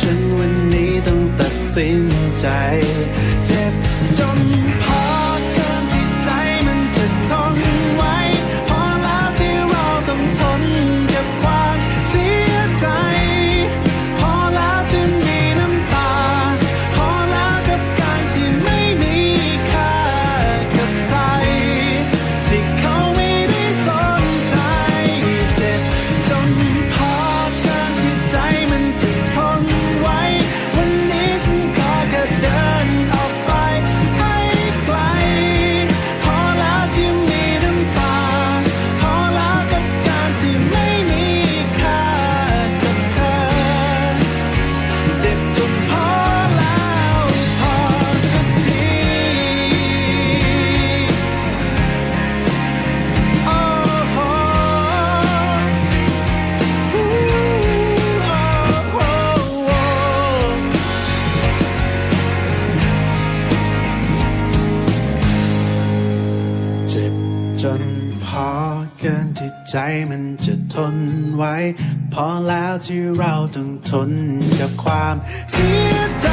ฉันวันนี้ต้องตัดสินใจ เจ็บ จนพอเกินที่ใจมันจะทนไว้ พอแล้วที่เราต้องทนกับความเสียใจ